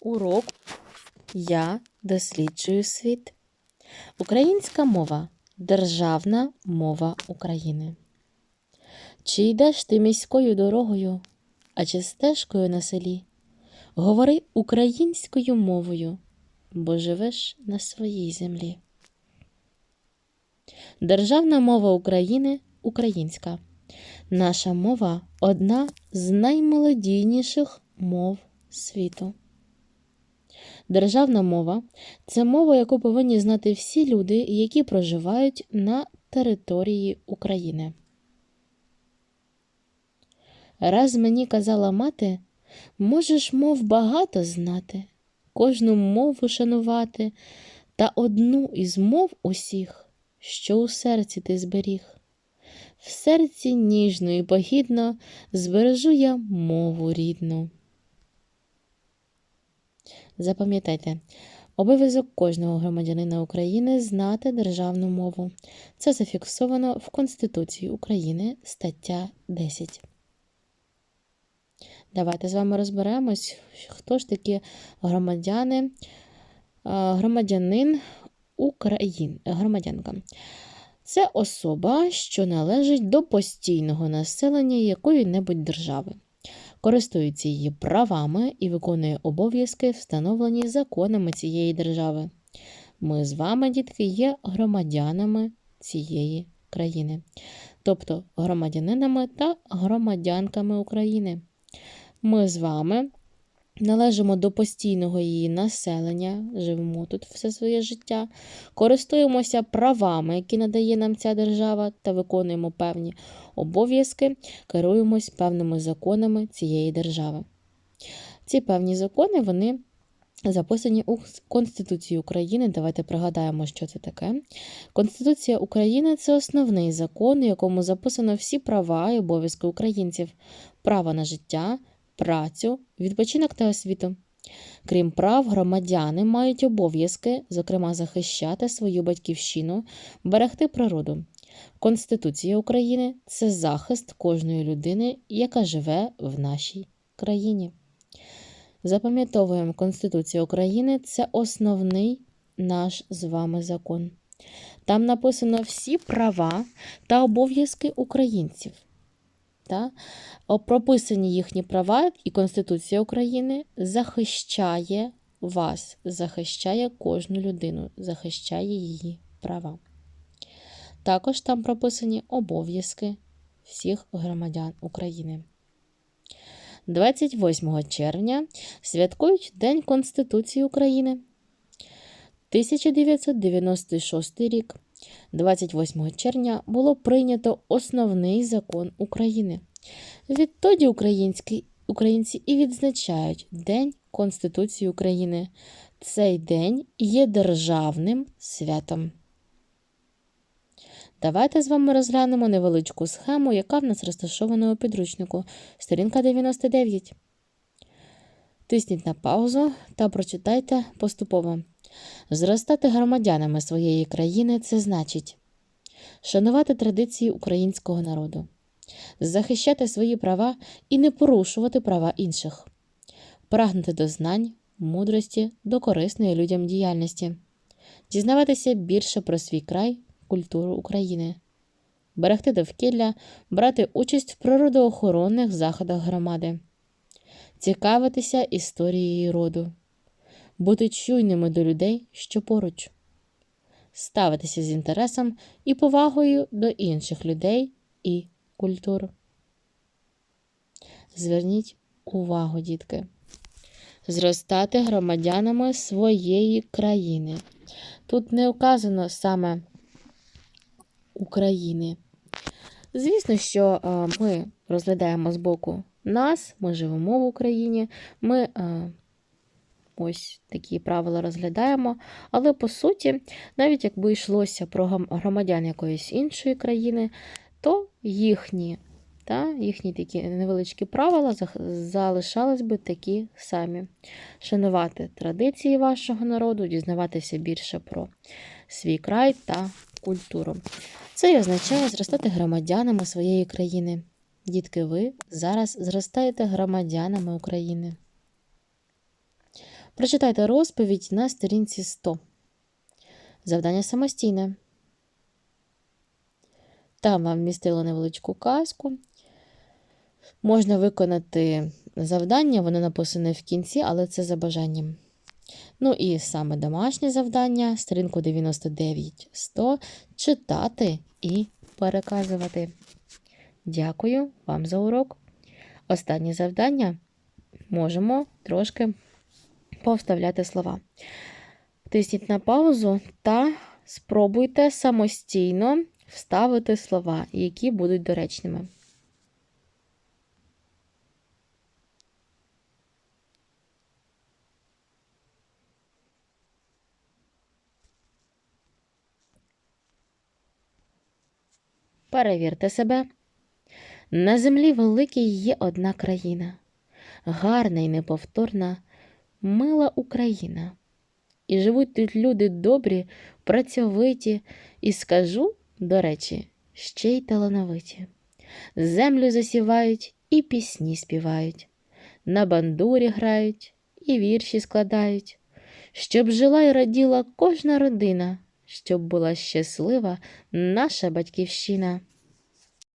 Урок Я досліджую світ. Українська мова державна мова України. Чи йдеш ти міською дорогою, а чи стежкою на селі? Говори українською мовою, бо живеш на своїй землі. Державна мова України українська. Наша мова одна з наймолодійніших мов світу. Державна мова це мова, яку повинні знати всі люди, які проживають на території України. Раз мені казала мати, можеш мов багато знати, кожну мову шанувати, та одну із мов усіх, що у серці ти зберіг. В серці ніжно і погідно збережу я мову рідну. Запам'ятайте, обов'язок кожного громадянина України знати державну мову. Це зафіксовано в Конституції України, стаття 10. Давайте з вами розберемось, хто ж такі громадяни, громадянин України, громадянка. Це особа, що належить до постійного населення якої-небудь держави користується її правами і виконує обов'язки, встановлені законами цієї держави. Ми з вами, дітки, є громадянами цієї країни, тобто громадянинами та громадянками України. Ми з вами належимо до постійного її населення, живемо тут все своє життя, користуємося правами, які надає нам ця держава, та виконуємо певні обов'язки, керуємось певними законами цієї держави. Ці певні закони вони записані у Конституції України. Давайте пригадаємо, що це таке. Конституція України це основний закон, у якому записано всі права і обов'язки українців, право на життя, працю, відпочинок та освіту. Крім прав, громадяни мають обов'язки, зокрема, захищати свою батьківщину, берегти природу. Конституція України це захист кожної людини, яка живе в нашій країні. Запам'ятовуємо, Конституція України це основний наш з вами закон. Там написано всі права та обов'язки українців. Та? Прописані їхні права, і Конституція України захищає вас, захищає кожну людину, захищає її права. Також там прописані обов'язки всіх громадян України. 28 червня святкують День Конституції України. 1996 рік, 28 червня, було прийнято основний закон України. Відтоді українські, українці і відзначають День Конституції України. Цей день є державним святом. Давайте з вами розглянемо невеличку схему, яка в нас розташована у підручнику. Сторінка 99. Тисніть на паузу та прочитайте поступово. Зростати громадянами своєї країни це значить шанувати традиції українського народу, захищати свої права і не порушувати права інших, прагнути до знань, мудрості, до корисної людям діяльності, дізнаватися більше про свій край культуру України, берегти довкілля, брати участь в природоохоронних заходах громади, цікавитися історією роду, бути чуйними до людей, що поруч, ставитися з інтересом і повагою до інших людей і культур. Зверніть увагу, дітки. Зростати громадянами своєї країни. Тут не указано саме України. Звісно, що ми розглядаємо з боку нас, ми живемо в Україні, ми ось такі правила розглядаємо, але по суті, навіть якби йшлося про громадян якоїсь іншої країни, то їхні та їхні такі невеличкі правила залишались би такі самі: шанувати традиції вашого народу, дізнаватися більше про свій край та культуру. Це і означає зростати громадянами своєї країни. Дітки, ви зараз зростаєте громадянами України. Прочитайте розповідь на сторінці 100. Завдання самостійне. Там вам вмістило невеличку казку. Можна виконати завдання, воно написане в кінці, але це за бажанням. Ну і саме домашнє завдання, сторінку 99-100, читати і переказувати. Дякую вам за урок. Останнє завдання можемо трошки повставляти слова. Тисніть на паузу та спробуйте самостійно вставити слова, які будуть доречними. Перевірте себе. На землі великій є одна країна, гарна і неповторна, мила Україна. І живуть тут люди добрі, працьовиті, і скажу, до речі, ще й талановиті. Землю засівають і пісні співають, на бандурі грають і вірші складають, щоб жила і раділа кожна родина, щоб була щаслива наша батьківщина.